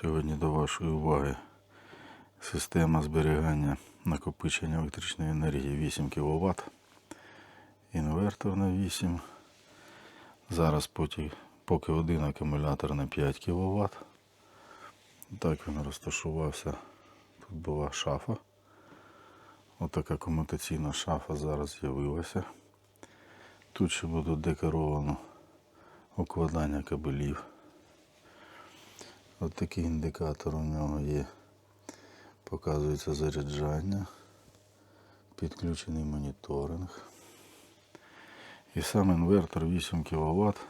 Сьогодні до вашої уваги система зберігання накопичення електричної енергії 8 кВт. Інвертор на 8. Зараз поки, один акумулятор на 5 кВт. Так він розташувався. Тут була шафа. Отака комутаційна шафа зараз з'явилася. Тут ще буде декоровано укладання кабелів. Ось такий індикатор у нього є. Показується заряджання, підключений моніторинг. І сам інвертор 8 кВт.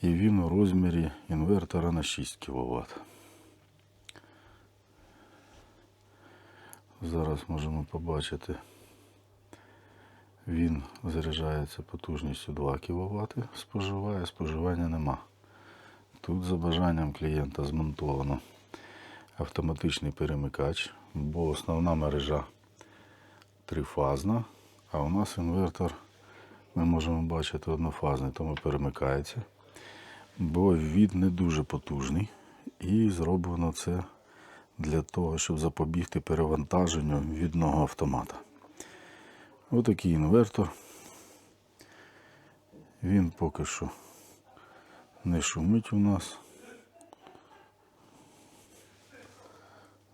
І він у розмірі інвертора на 6 кВт. Зараз можемо побачити. Він заряджається потужністю 2 кВт, споживає, споживання нема. Тут за бажанням клієнта змонтовано автоматичний перемикач, бо основна мережа трифазна, а у нас інвертор, ми можемо бачити однофазний, тому перемикається, бо від не дуже потужний. І зроблено це для того, щоб запобігти перевантаженню відного автомата. Отакий інвертор. Він поки що не шумить у нас.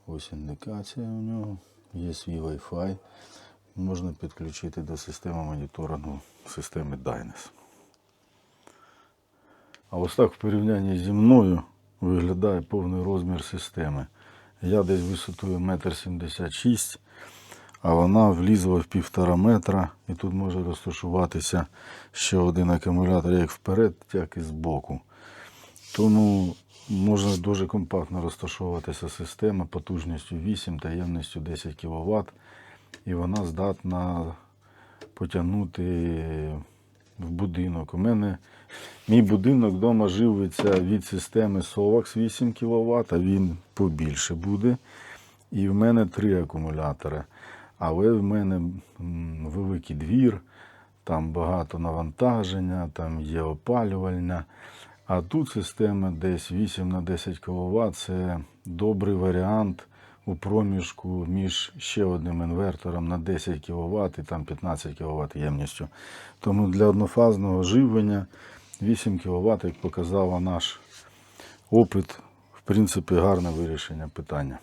Ось індикація у нього. Є свій Wi-Fi. Можна підключити до системи моніторингу системи Dynes. А ось так в порівнянні зі мною виглядає повний розмір системи. Я десь висотою 1,76 м, а вона влізла в півтора метра і тут може розташуватися ще один акумулятор як вперед, так і збоку. Тому можна дуже компактно розташовуватися система потужністю 8 та ємністю 10 кВт. І вона здатна потягнути в будинок. У мене мій будинок вдома живиться від системи SOVAX 8 кВт, а він побільше буде. І в мене три акумулятори. Але в мене великий двір, там багато навантаження, там є опалювальня. А тут система десь 8 на 10 кВт це добрий варіант у проміжку між ще одним інвертором на 10 кВт і там 15 кВт ємністю. Тому для однофазного живлення 8 кВт, як показав наш опит, в принципі, гарне вирішення питання.